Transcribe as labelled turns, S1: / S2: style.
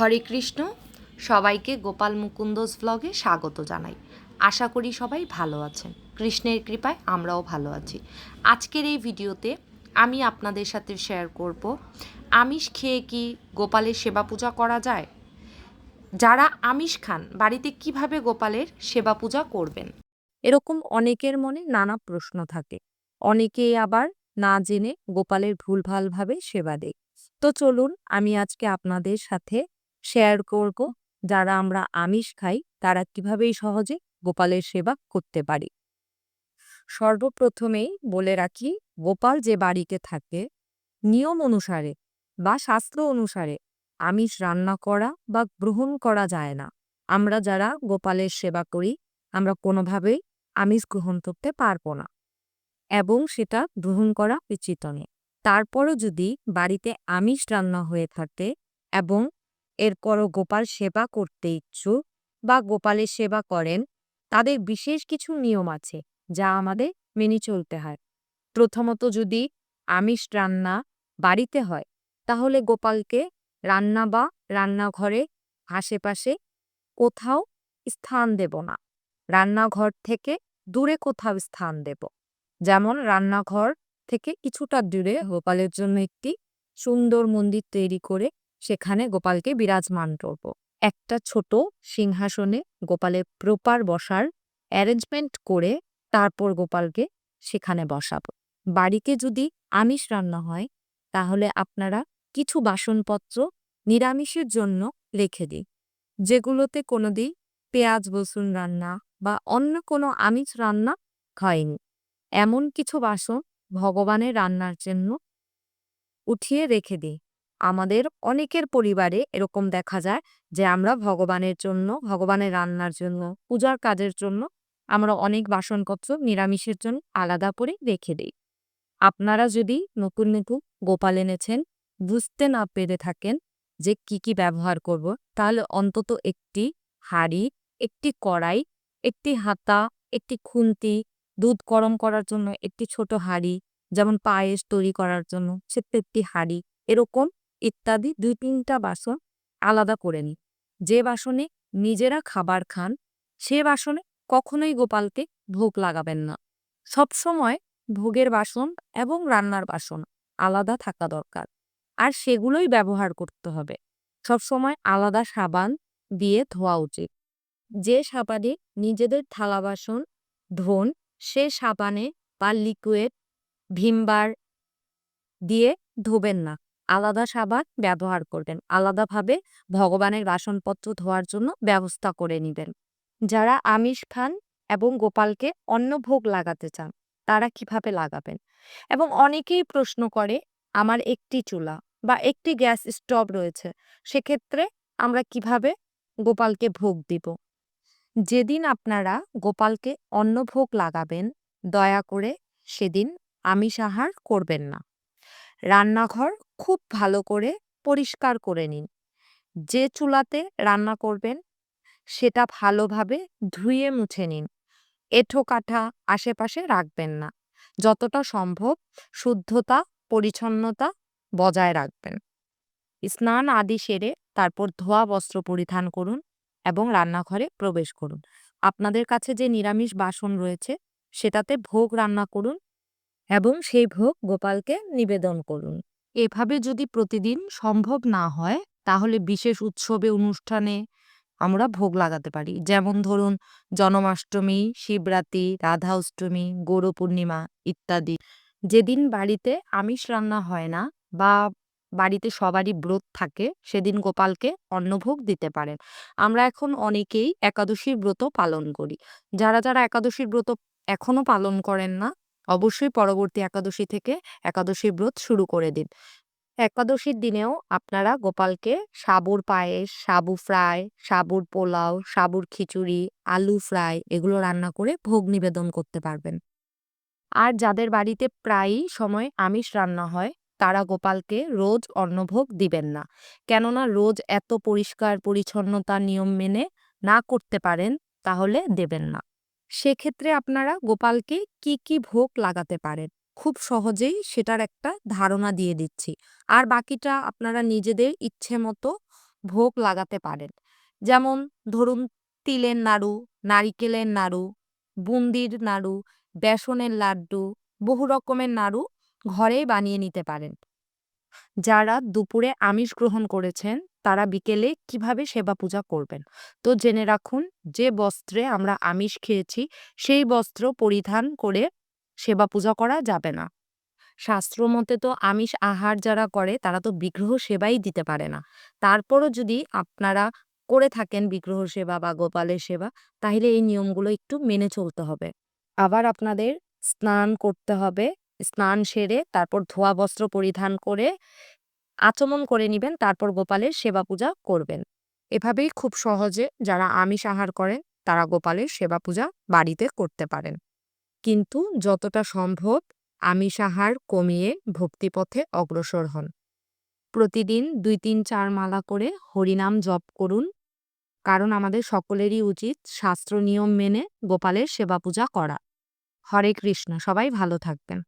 S1: হরে কৃষ্ণ। সবাইকে গোপাল মুকুন্দস ভ্লগে স্বাগত জানাই। আশা করি সবাই ভালো আছেন। কৃষ্ণের কৃপায় আমরাও ভালো আছি। আজকের এই ভিডিওতে আমি আপনাদের সাথে শেয়ার করব, আমিষ খেয়ে কি গোপালের সেবা পূজা করা যায়? যারা আমিষ খান, বাড়িতে কীভাবে গোপালের সেবা পূজা করবেন?
S2: এরকম অনেকের মনে নানা প্রশ্ন থাকে। অনেকেই আবার না জেনে গোপালের ভুলভালভাবে সেবা দেয়। তো চলুন, আমি আজকে আপনাদের সাথে শেয়ার করব, যারা আমরা আমিষ খাই, তারা কিভাবেই সহজে গোপালের সেবা করতে পারি। সর্বপ্রথমেই বলে রাখি, গোপাল যে বাড়িতে থাকে, নিয়ম অনুসারে বা শাস্ত্র অনুসারে আমিষ রান্না করা বা গ্রহণ করা যায় না। আমরা যারা গোপালের সেবা করি, আমরা কোনোভাবেই আমিষ গ্রহণ করতে পারব না এবং সেটা গ্রহণ করা উচিত নয়। তারপরও যদি বাড়িতে আমিষ রান্না হয়ে থাকে এবং এরপরও গোপাল সেবা করতে ইচ্ছুক বা গোপালের সেবা করেন, তাদের বিশেষ কিছু নিয়ম আছে যা আমাদের মেনে চলতে হয়। প্রথমত যদি আমিষ রান্না বাড়িতে হয়, তাহলে গোপালকে রান্না বা রান্নাঘরে আশেপাশে কোথাও স্থান দেব না। রান্নাঘর থেকে দূরে কোথাও স্থান দেব। যেমন রান্নাঘর থেকে কিছুটা দূরে গোপালের জন্য একটি সুন্দর মন্দির তৈরি করে সেখানে গোপালকে বিরাজমান করব। একটা ছোট সিংহাসনে গোপালের প্রপার বসার অ্যারেঞ্জমেন্ট করে তারপর গোপালকে সেখানে বসাবো। বাড়িতে যদি আমিষ রান্না হয়, তাহলে আপনারা কিছু বাসনপত্র নিরামিষের জন্য রেখে দিই যেগুলোতে কোনোদিন পেঁয়াজ রসুন রান্না বা অন্য কোনো আমিষ রান্না হয়নি। এমন কিছু বাসন ভগবানের রান্নার জন্য উঠিয়ে রেখে দিই আমাদের অনেকের পরিবারে এরকম দেখা যায় যে, আমরা ভগবানের জন্য, ভগবানের রান্নার জন্য, পূজার কাজের জন্য আমরা অনেক বাসনপত্র নিরামিষের জন্য আলাদা করে রেখে দিই। আপনারা যদি নতুন নতুন গোপাল এনেছেন, বুঝতে না পেরে থাকেন যে, কি কি ব্যবহার করব, তাহলে অন্তত একটি হাঁড়ি, একটি কড়াই, একটি হাতা, একটি খুন্তি, দুধ গরম করার জন্য একটি ছোট হাঁড়ি, যেমন পায়েস তৈরি করার জন্য সেটা একটি হাঁড়ি, এরকম ইত্যাদি দুই তিনটা বাসন আলাদা করে নিই। যে বাসনে নিজেরা খাবার খান, সে বাসনে কখনোই গোপালকে ভোগ লাগাবেন না। সবসময় ভোগের বাসন এবং রান্নার বাসন আলাদা থাকা দরকার। আর সেগুলোই ব্যবহার করতে হবে। সবসময় আলাদা সাবান দিয়ে ধোয়া উচিত। যে সাবানে নিজেদের থালা বাসন, ধোন, সে সাবানে বা লিকুইড ভিমবার দিয়ে ধোবেন না। আলাদা সাবান ব্যবহার করবেন। আলাদাভাবে ভগবানের বাসনপত্র ধোয়ার জন্য ব্যবস্থা করে নেবেন। যারা আমিষ খান এবং গোপালকে অন্ন ভোগ লাগাতে চান, তারা কীভাবে লাগাবেন? এবং অনেকেই প্রশ্ন করে, আমার একটি চুলা বা একটি গ্যাস স্টোভ রয়েছে, সেক্ষেত্রে আমরা কীভাবে গোপালকে ভোগ দিব? যেদিন আপনারা গোপালকে অন্ন ভোগ লাগাবেন, দয়া করে সেদিন আমিষ আহার করবেন না। রান্নাঘর খুব ভালো করে পরিষ্কার করে নিন। যে চুলাতে রান্না করবেন, সেটা ভালোভাবে ধুয়ে মুছে নিন। এঁঠো কাঠা আশেপাশে রাখবেন না। যতটা সম্ভব শুদ্ধতা, পরিচ্ছন্নতা বজায় রাখবেন। স্নান আদি সেরে তারপর ধোয়া বস্ত্র পরিধান করুন এবং রান্নাঘরে প্রবেশ করুন। আপনাদের কাছে যে নিরামিষ বাসন রয়েছে, সেটাতে ভোগ রান্না করুন এবং সেই ভোগ গোপালকে নিবেদন করুন। এভাবে যদি প্রতিদিন সম্ভব না হয়, তাহলে বিশেষ উৎসবে, অনুষ্ঠানে আমরা ভোগ লাগাতে পারি। যেমন ধরুন, জন্মাষ্টমী, শিবরাত্রি রাধা অষ্টমী গৌর পূর্ণিমা ইত্যাদি। যেদিন বাড়িতে আমিষ রান্না হয় না বা বাড়িতে সবারই ব্রত থাকে, সেদিন গোপালকে অন্নভোগ দিতে পারেন। আমরা এখন অনেকেই একাদশীর ব্রত পালন করি। যারা যারা একাদশীর ব্রত এখনও পালন করেন না অবশ্যই পরবর্তী একাদশী থেকে একাদশী ব্রত শুরু করে দিন। একাদশীর দিনেও আপনারা গোপালকে সাবুর পায়েস, সাবু ফ্রাই, সাবুর পোলাও, সাবুর খিচুড়ি, আলু ফ্রাই এগুলো রান্না করে ভোগ নিবেদন করতে পারবেন। আর যাদের বাড়িতে প্রায়ই সময় আমিষ রান্না হয়, তারা গোপালকে রোজ অন্নভোগ দিবেন না। কেননা রোজ এত পরিষ্কার পরিচ্ছন্নতা নিয়ম মেনে না করতে পারেন, তাহলে দেবেন না। সেক্ষেত্রে আপনারা গোপালকে কি কি ভোগ লাগাতে পারেন? খুব সহজেই সেটার একটা ধারণা দিয়ে দিচ্ছি। আর বাকিটা আপনারা নিজেদের ইচ্ছে মতো ভোগ লাগাতে পারেন। যেমন ধরুন তিলের নাড়ু, নারিকেলের নাড়ু, বুন্দির নাড়ু, বেসনের লাড্ডু, বহু রকমের নাড়ু ঘরেই বানিয়ে নিতে পারেন। যারা দুপুরে আমিষ গ্রহণ করেছেন তারা বিকেলে কীভাবে সেবা পূজা করবেন। তো জেনে রাখুন যে বস্ত্রে আমরা আমিষ খেয়েছি, সেই বস্ত্র পরিধান করে সেবা পূজা করা যাবে না। শাস্ত্র মতে তো আমিষ আহার যারা করে, তারা তো বিগ্রহ সেবাই দিতে পারে না। তারপরও যদি আপনারা করে থাকেন বিগ্রহ সেবা বা গোপালের সেবা, তাহলে এই নিয়মগুলো একটু মেনে চলতে হবে। আবার আপনাদের স্নান করতে হবে, স্নান সেরে তারপর ধোয়া বস্ত্র পরিধান করে আচমন করে নিবেন, তারপর গোপালের সেবা পূজা করবেন। এভাবেই খুব সহজে যারা আমিষ আহার করেন, তারা গোপালের সেবা পূজা বাড়িতে করতে পারেন। কিন্তু যতটা সম্ভব আমিষ আহার কমিয়ে ভক্তিপথে অগ্রসর হন। প্রতিদিন দুই তিন চার মালা করে হরিনাম জপ করুন। কারণ আমাদের সকলেরই উচিত শাস্ত্র নিয়ম মেনে গোপালের সেবা পূজা করা। হরে কৃষ্ণ, সবাই ভালো থাকবেন।